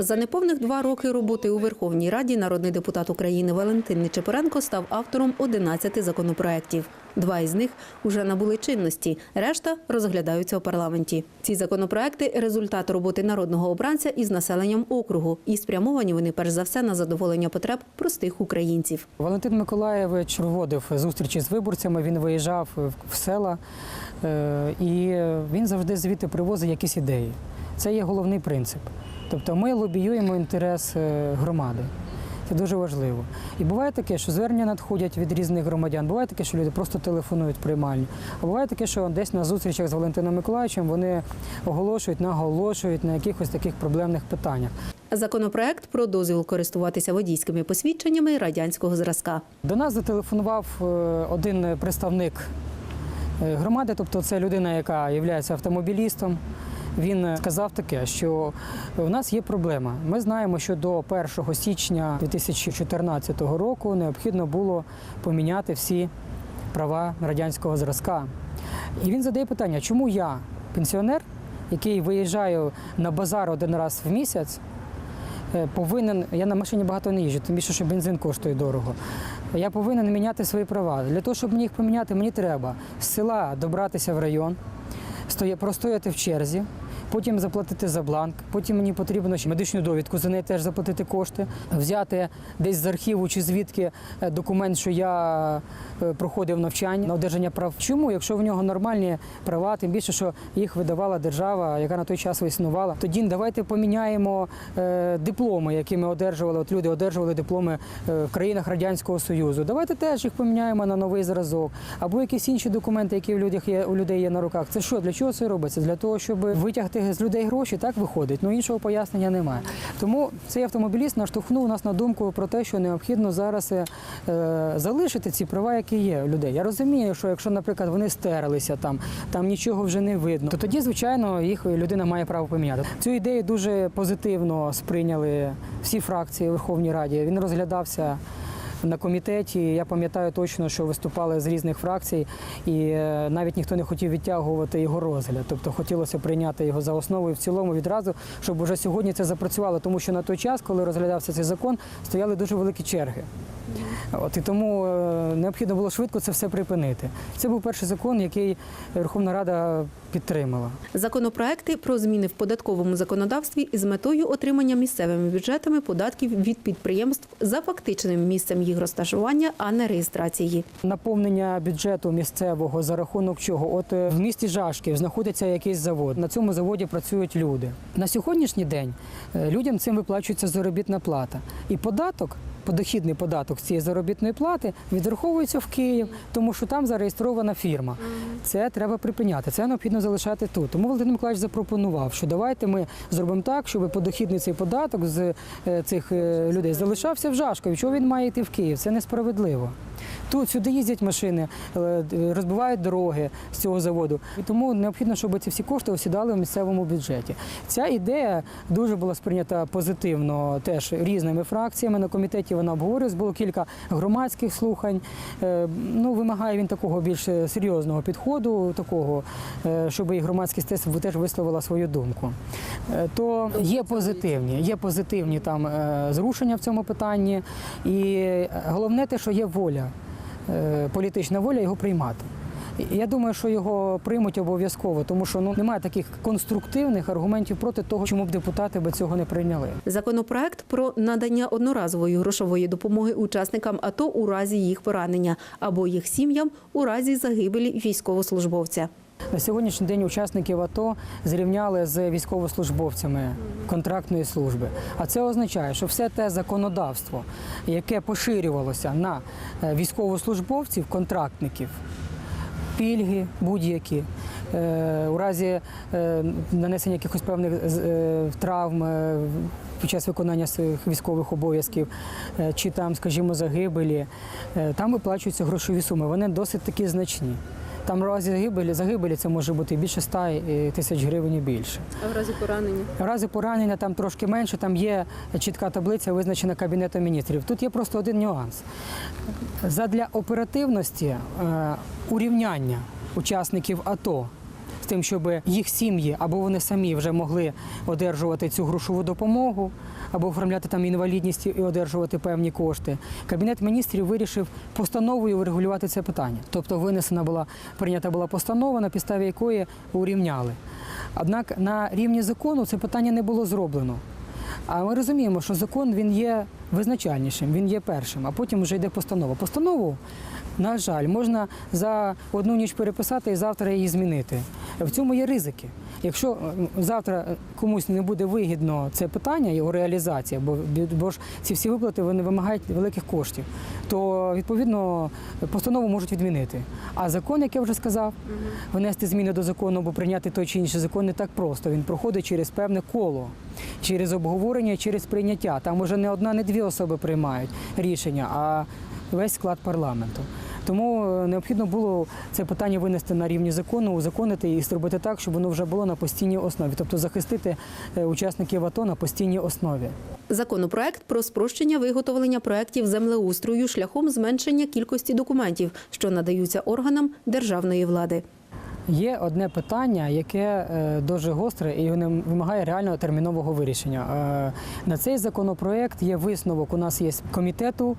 За неповних два роки роботи у Верховній Раді народний депутат України Валентин Нечепоренко став автором 11 законопроєктів. Два із них уже набули чинності, решта розглядаються у парламенті. Ці законопроекти результат роботи народного обранця із населенням округу, і спрямовані вони перш за все на задоволення потреб простих українців. Валентин Миколаєвич проводив зустрічі з виборцями. Він виїжджав в села е, і він завжди звідти привозить якісь ідеї. Це є головний принцип. Тобто ми лобіюємо інтерес е, громади. Це дуже важливо. І буває таке, що звернення надходять від різних громадян. Буває таке, що люди просто телефонують приймальні. А буває таке, що десь на зустрічах з Валентином Миколаївичем вони оголошують, наголошують на якихось таких проблемних питаннях. Законопроект про дозвіл користуватися водійськими посвідченнями радянського зразка. До нас зателефонував е, один представник е, громади, тобто це людина, яка є автомобілістом. Він е, сказав таке, що у нас є проблема. Ми знаємо, що до 1 січня 2014 року необхідно було поміняти всі права радянського зразка. І він задає питання, чому я, пенсіонер, який виїжджаю на базар один раз в місяць, е, повинен, я на машині багато не їжджу, тим більше, що бензин коштує дорого. Я повинен міняти свої права. Для того, щоб мені їх поміняти, мені треба з села добратися в район, стоя- простояти в черзі, потім заплатити за бланк, потім мені потрібно ще медичну довідку, за неї теж заплатити кошти, взяти десь з архіву чи звідки е, документ, що я е, проходив навчання на одержання прав. Чому, якщо в нього нормальні права, тим більше, що їх видавала держава, яка на той час існувала, тоді давайте поміняємо е, дипломи, які ми одержували. От люди одержували дипломи в країнах Радянського Союзу. Давайте теж їх поміняємо на новий зразок. Або якісь інші документи, які в людях є у людей є на руках. Це що? Для чого це робиться? Для того, щоб витягти з людей гроші, так виходить. Ну іншого пояснення немає. Тому цей автомобіліст наштовхнув нас на думку про те, що необхідно зараз е, залишити ці права, які є у людей. Я розумію, що якщо, наприклад, вони стерлися там, там нічого вже не видно, то тоді, звичайно, їх людина має право поміняти. Цю ідею дуже позитивно сприйняли всі фракції у Верховній Раді. Він розглядався. На комітеті я пам'ятаю точно, що виступали з різних фракцій, і е, навіть ніхто не хотів відтягувати його розгляд. Тобто хотілося прийняти його за основу і в цілому відразу, щоб уже сьогодні це запрацювало. Тому що на той час, коли розглядався цей закон, стояли дуже великі черги. От і тому е, необхідно було швидко це все припинити. Це був перший закон, який Верховна Рада підтримала. Законопроекти про зміни в податковому законодавстві із метою отримання місцевими бюджетами податків від підприємств за фактичним місцем їх розташування, а не реєстрації. Наповнення бюджету місцевого за рахунок чого? От е, в місті Жашків знаходиться якийсь завод. На цьому заводі працюють люди. На сьогоднішній день е, людям цим виплачується заробітна плата. І податок, подохідний податок цієї заробітної плати відраховується в Київ, тому що там зареєстрована фірма. Це треба припиняти. Це необхідно залишати тут. Тому Володимир Миколаївич запропонував, що давайте ми зробимо так, щоб подохідний цей податок з е, цих е, людей залишався в Жашкові. Чого він має йти в Київ? Це несправедливо. Тут сюди їздять машини, е, розбивають дороги з цього заводу. І тому необхідно, щоб ці всі кошти осідали в місцевому бюджеті. Ця ідея дуже була сприйнята позитивно теж різними фракціями. На комітеті вона обговорювалась, було кілька громадських слухань. Е, Ну, вимагає він такого більш серйозного підходу, такого, е, щоб і громадськість теж висловила свою думку. То є позитивні, є позитивні там зрушення в цьому питанні. І головне те, що є воля, політична воля його приймати. Я думаю, що його приймуть обов'язково, тому що ну немає таких конструктивних аргументів проти того, чому б депутати би цього не прийняли. Законопроект про надання одноразової грошової допомоги учасникам АТО у разі їх поранення або їх сім'ям у разі загибелі військовослужбовця. На сьогоднішній день учасників АТО зрівняли з військовослужбовцями контрактної служби. А це означає, що все те законодавство, яке поширювалося на е, військовослужбовців, контрактників, пільги будь-які. е, У разі е, нанесення якихось певних травм під час виконання своїх військових обов'язків, чи там, скажімо, загибелі, там виплачуються грошові суми. Вони досить такі значні. Там в разі загибелі, загибелі це може бути більше 100 е, тисяч гривень і більше. А в разі поранення? В разі поранення там трошки менше, там є чітка таблиця, визначена Кабінетом міністрів. Тут є просто один нюанс. Задля оперативності е, урівняння учасників АТО тим, щоб їх сім'ї або вони самі вже могли одержувати цю грошову допомогу, або оформляти там інвалідність і одержувати певні кошти. Кабінет міністрів вирішив постановою врегулювати це питання. Тобто винесена була прийнята була постанова, на підставі якої урівняли. Однак на рівні закону це питання не було зроблено. А ми розуміємо, що закон він є визначальнішим, він є першим, а потім вже йде постанова. Постанову, на жаль, можна за одну ніч переписати і завтра її змінити. В цьому є ризики. Якщо е, завтра комусь не буде вигідно це питання, його реалізація, бо, бо ж ці всі виплати вони вимагають великих коштів, то відповідно постанову можуть відмінити. А закон, як я вже сказав, внести зміни до закону або прийняти той чи інший закон не так просто. Він проходить через певне коло, через обговорення, через прийняття. Там уже не одна, не дві особи приймають рішення, а весь склад парламенту. Тому е, необхідно було це питання винести на рівні закону, узаконити і зробити так, щоб воно вже було на постійній основі, тобто захистити е, учасників АТО на постійній основі. Законопроект про спрощення виготовлення проєктів землеустрою шляхом зменшення кількості документів, що надаються органам державної влади. Є одне питання, яке е, дуже гостре і вимагає реального термінового вирішення. Е, На цей законопроект є висновок. У нас є комітету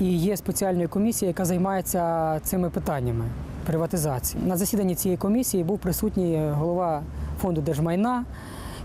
і є спеціальної комісії, яка займається цими питаннями приватизації. На засіданні цієї комісії був присутній голова фонду держмайна.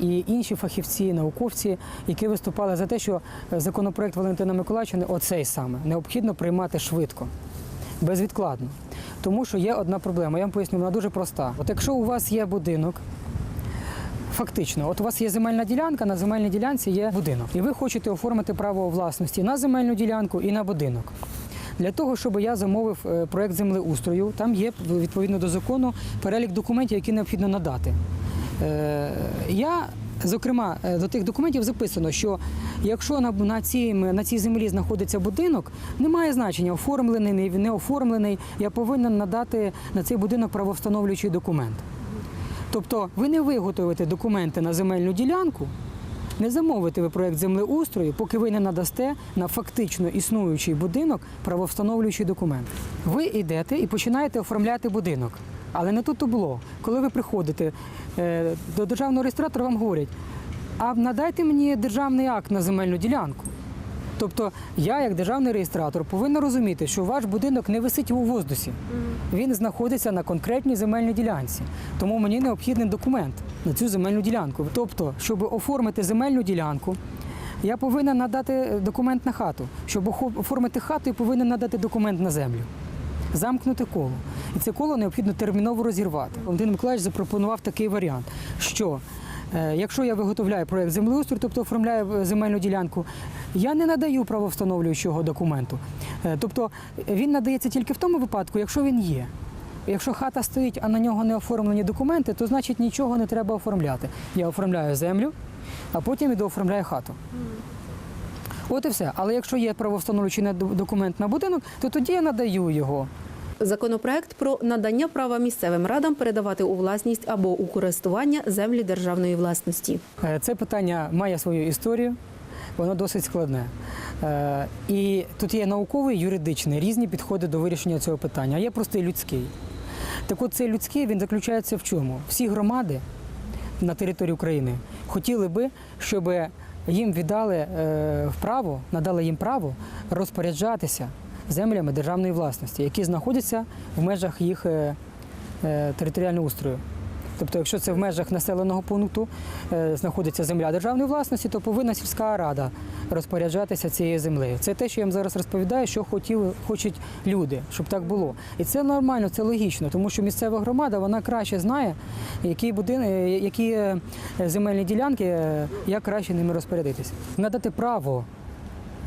І інші фахівці, науковці, які виступали за те, що законопроект Валентина Миколаївича, оцей саме, необхідно приймати швидко безвідкладно. Тому що є одна проблема. Я вам поясню, вона дуже проста. От якщо у вас є будинок, фактично, от у вас є земельна ділянка, на земельній ділянці є будинок, і ви хочете оформити право власності на земельну ділянку і на будинок. Для того, щоб я замовив е, проект землеустрою, там є відповідно до закону перелік документів, які необхідно надати. Е, Я, зокрема, е, до тих документів записано, що якщо на, цій, на цій землі знаходиться будинок, немає значення, оформлений, не оформлений, я повинен надати на цей будинок правовстановлюючий документ. Тобто ви не виготовите документи на земельну ділянку, не замовите ви проєкт землеустрою, поки ви не надасте на фактично існуючий будинок правовстановлюючий документ. Ви йдете і починаєте оформляти будинок. Але не тут то було. Коли ви приходите е, до державного реєстратора, вам говорять, а надайте мені державний акт на земельну ділянку. Тобто я, як державний реєстратор, повинна розуміти, що ваш будинок не висить у воздусі. Він знаходиться на конкретній земельній ділянці. Тому мені необхідний документ на цю земельну ділянку. Тобто, щоб оформити земельну ділянку, я повинна надати документ на хату. Щоб оформити хату, я повинен надати документ на землю. Замкнути коло. І це коло необхідно терміново розірвати. Валентин Миколаївич запропонував такий варіант, що е, якщо я виготовляю проєкт землеустрою, тобто оформляю е, земельну ділянку, я не надаю правовстановлюючого документу. Е, Тобто він надається тільки в тому випадку, якщо він є. Якщо хата стоїть, а на нього не оформлені документи, то значить нічого не треба оформляти. Я оформляю землю, а потім іду оформляю хату. От і все. Але якщо є правовстановлюючий документ на будинок, то тоді я надаю його. Законопроект про надання права місцевим радам передавати у власність або у користування землі державної власності. Е, Це питання має свою історію, воно досить складне. Е, І тут є науковий, юридичний, різні підходи до вирішення цього питання, а є просто і людський. Так от цей людський він заключається в чому? Всі громади на території України хотіли би, щоб їм віддали право, вправо, надали їм право розпоряджатися землями державної власності, які знаходяться в межах їх е, е, територіального устрою. Тобто, якщо це в межах населеного пункту е, знаходиться земля державної власності, то повинна сільська рада розпоряджатися цією землею. Це те, що я вам зараз розповідаю, що хотіли, хочуть люди, щоб так було. І це нормально, це логічно, тому що місцева громада вона краще знає, які будини, які е, земельні ділянки, е, як краще ними розпорядитися. Надати право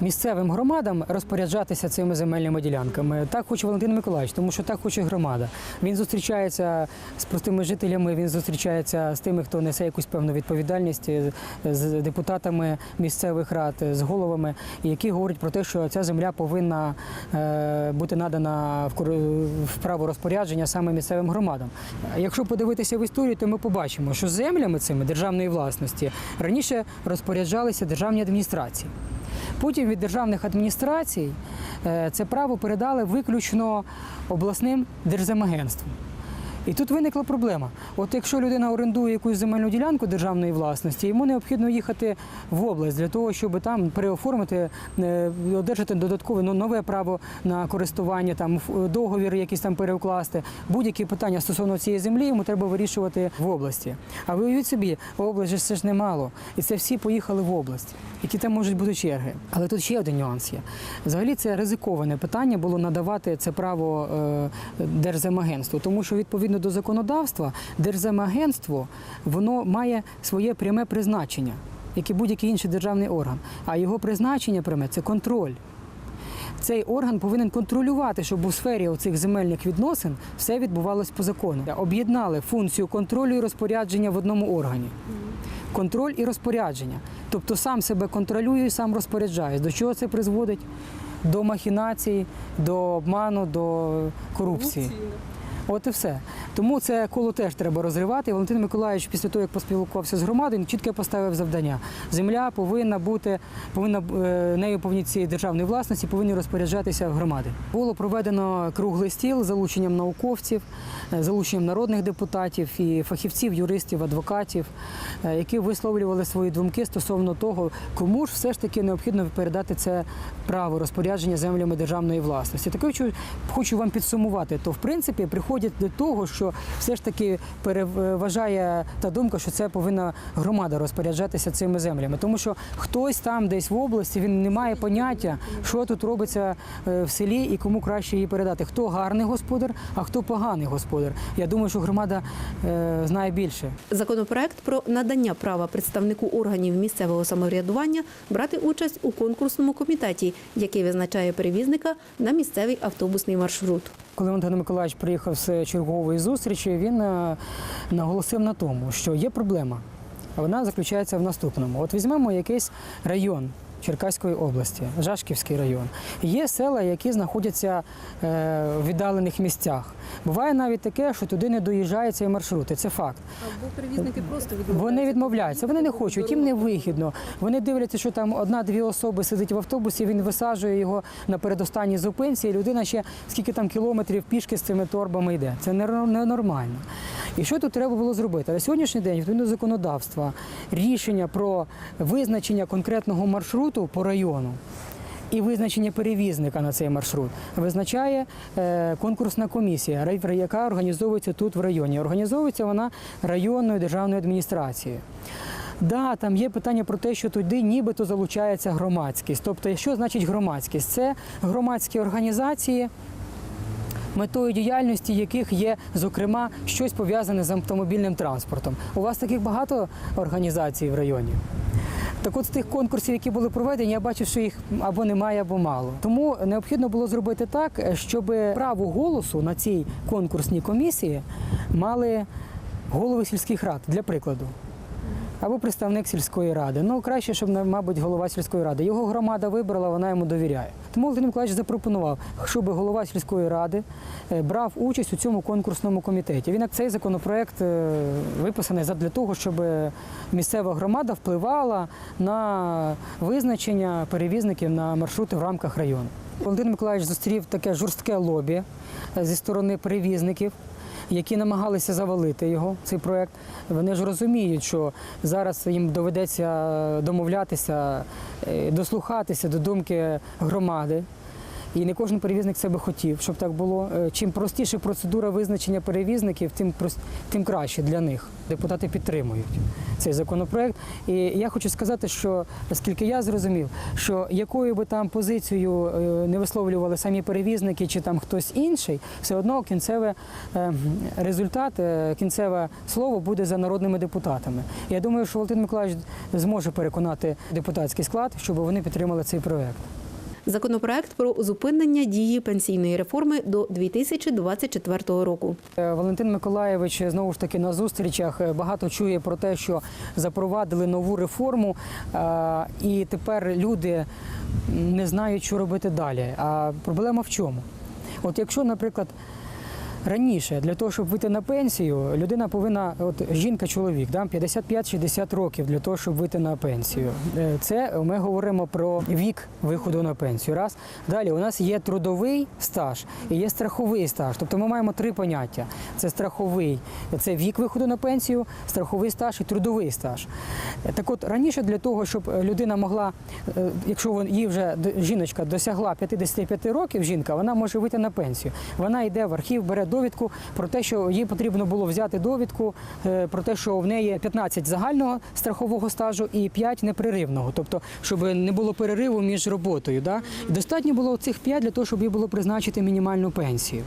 місцевим громадам розпоряджатися цими земельними ділянками. Так хоче Валентин Миколаївич, тому що так хоче громада. Він зустрічається з простими жителями, він зустрічається з тими, хто несе якусь певну відповідальність, е, з депутатами місцевих рад, з головами, які говорять про те, що ця земля повинна е, бути надана в право розпорядження саме місцевим громадам. Якщо подивитися в історію, то ми побачимо, що землями цими державної власності раніше розпоряджалися державні адміністрації. Потім від державних адміністрацій е, це право передали виключно обласним держземагентствам. І тут виникла проблема. От якщо людина орендує якусь земельну ділянку державної власності, йому необхідно їхати в область для того, щоб там переоформити, е, одержати додаткове ну, нове право на користування, там договір якийсь там переукласти. Будь-які питання стосовно цієї землі йому треба вирішувати в області. А ви уявіть собі, область же це ж немало. І це всі поїхали в область, які там можуть бути черги. Але тут ще один нюанс є. Взагалі це ризиковане питання було надавати це право е, Держземагентству, тому що відповідно до законодавства Держземагентство воно має своє пряме призначення, як і будь-який інший державний орган. А його призначення пряме це контроль. Цей орган повинен контролювати, щоб у сфері оцих земельних відносин все відбувалось по закону. Об'єднали функцію контролю і розпорядження в одному органі. Контроль і розпорядження. Тобто сам себе контролює і сам розпоряджає. До чого це призводить? До махінацій, до обману, до корупції. От і все. Тому це коло теж треба розривати. Валентин Миколаївич, після того, як поспілкувався з громадою, він чітко поставив завдання. Земля повинна бути, повинна е, нею цієї державної власності, повинні розпоряджатися громади. Було проведено круглий стіл з залученням науковців, е, залученням народних депутатів і фахівців, юристів, адвокатів, е, які висловлювали свої думки стосовно того, кому ж все ж таки необхідно передати це право розпорядження землями державної власності. Таке хочу, вам підсумувати. То в принципі приходять до того, що все ж таки переважає та думка, що це повинна громада розпоряджатися цими землями, тому що хтось там десь в області він не має поняття, що тут робиться е, в селі і кому краще її передати. Хто гарний господар, а хто поганий господар. Я думаю, що громада е, знає більше. Законопроект про надання права представнику органів місцевого самоврядування брати участь у конкурсному комітеті, який визначає перевізника на місцевий автобусний маршрут. Коли Антон Миколаївич приїхав з чергової зустрічі, він е, наголосив на тому, що є проблема. Вона заключається в наступному: от візьмемо якийсь район. Черкаської області, Жашківський район. Є села, які знаходяться е, в віддалених місцях. Буває навіть таке, що туди не маршрут, і це факт. Або перевізники просто Вони відмовляються, вони не хочуть, їм не вигідно. Вони дивляться, що там одна-дві особи сидить в автобусі, він висаджує його на передостанній зупинці, і людина ще скільки там кілометрів пішки з цими торбами йде. Це не- ненормально. І що тут треба було зробити? На сьогоднішній день, відповідно до законодавства, рішення про визначення конкретного маршруту по району. І визначення перевізника на цей маршрут визначає е, конкурсна комісія, яка організовується тут в районі. Організовується вона районною державною адміністрацією. Да, там є питання про те, що туди нібито залучається громадськість. Тобто, що значить громадськість? Це громадські організації, метою діяльності яких є, зокрема, щось пов'язане з автомобільним транспортом. У вас таких багато організацій в районі? Так от з тих конкурсів, які були проведені, я бачив, що їх або немає, або мало. Тому необхідно було зробити так, щоб право голосу на цій конкурсній комісії мали голови сільських рад, для прикладу. Або представник сільської ради. Ну, краще, щоб, мабуть, голова сільської ради. Його громада вибрала, вона йому довіряє. Тому Володимир Миколаївич запропонував, щоб голова сільської ради е, брав участь у цьому конкурсному комітеті. Він цей законопроект е, виписаний для того, щоб місцева громада впливала на визначення перевізників на маршрути в рамках району. Володимир Миколаївич зустрів таке жорстке лобі е, зі сторони перевізників які намагалися завалити його, цей проект. Вони ж розуміють, що зараз їм доведеться домовлятися, е, дослухатися до думки громади. І не кожен перевізник це би хотів, щоб так було. Е, Чим простіша процедура визначення перевізників, тим тим краще для них. Депутати підтримують цей законопроект. І я хочу сказати, що наскільки я зрозумів, що якою би там позицією е, не висловлювали самі перевізники чи там хтось інший, все одно кінцеве е, результат, кінцеве слово буде за народними депутатами. Я думаю, що Володимир Миколаївич зможе переконати депутатський склад, щоб вони підтримали цей проект. Законопроект про зупинення дії пенсійної реформи до 2024 року. Е, Валентин Миколаєвич знову ж таки на зустрічах е, багато чує про те, що запровадили нову реформу, е, і тепер люди не знають, що робити далі. А проблема в чому? От якщо, наприклад, Раніше для того, щоб вийти на пенсію, людина повинна, от жінка-чоловік, да, 55-60 років для того, щоб вийти на пенсію. Е, Це ми говоримо про вік виходу на пенсію. Раз далі у нас є трудовий стаж і є страховий стаж. Тобто ми маємо три поняття: це страховий, це вік виходу на пенсію, страховий стаж і трудовий стаж. Так от раніше для того, щоб людина могла, е, якщо їй вже жіночка досягла 55 років, жінка, вона може вийти на пенсію. Вона йде в архів, бере довідку про те, що їй потрібно було взяти довідку е, про те, що в неї 15 загального страхового стажу і 5 непреривного, тобто, щоб не було перериву між роботою. Да? Достатньо було цих 5 для того, щоб їй було призначити мінімальну пенсію.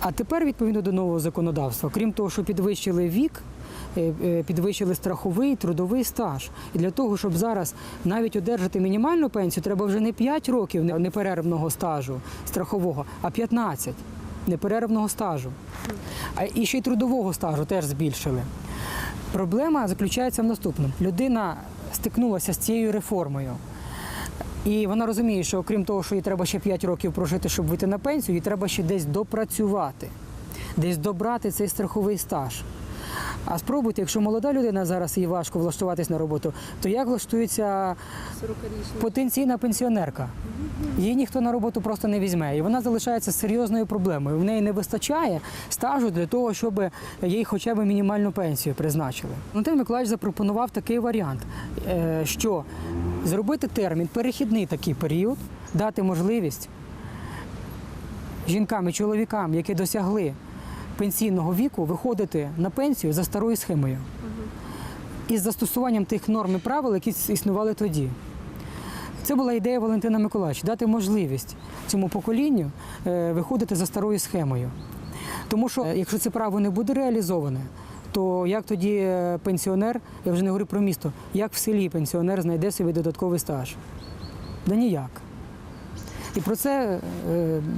А тепер, відповідно до нового законодавства, крім того, що підвищили вік, е, е, підвищили страховий, трудовий стаж. І для того, щоб зараз навіть одержати мінімальну пенсію, треба вже не 5 років не- неперервного стажу страхового, а 15 неперервного стажу. А і ще й трудового стажу теж збільшили. Проблема заключається в наступному: людина стикнулася з цією реформою. І вона розуміє, що окрім того, що їй треба ще 5 років прожити, щоб вийти на пенсію, їй треба ще десь допрацювати, десь добрати цей страховий стаж. А спробуйте, якщо молода людина зараз їй важко влаштуватись на роботу, то як влаштується потенційна пенсіонерка? Її ніхто на роботу просто не візьме. І вона залишається серйозною проблемою. В неї не вистачає стажу для того, щоб їй хоча б мінімальну пенсію призначили. Валентин Миколаївич запропонував такий варіант, е, що зробити термін, перехідний такий період, дати можливість жінкам і чоловікам, які досягли пенсійного віку, виходити на пенсію за старою схемою. Із застосуванням тих норм і правил, які існували тоді. Це була ідея Валентина Миколаївича дати можливість цьому поколінню е, виходити за старою схемою. Тому що, е, якщо це право не буде реалізоване, то як тоді е, пенсіонер, я вже не говорю про місто, як в селі пенсіонер знайде собі додатковий стаж? Да ніяк. І про це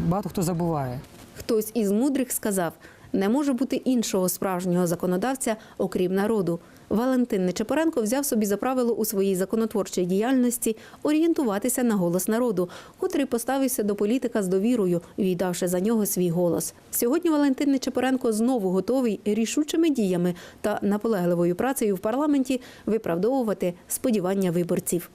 багато хто забуває. Хтось із мудрих сказав: не може бути іншого справжнього законодавця, окрім народу. Валентин Нечепоренко взяв собі за правило у своїй законотворчій діяльності орієнтуватися на голос народу, котрий поставився до політика з довірою, віддавши за нього свій голос. Сьогодні Валентин Нечепоренко знову готовий рішучими діями та наполегливою працею в парламенті виправдовувати сподівання виборців.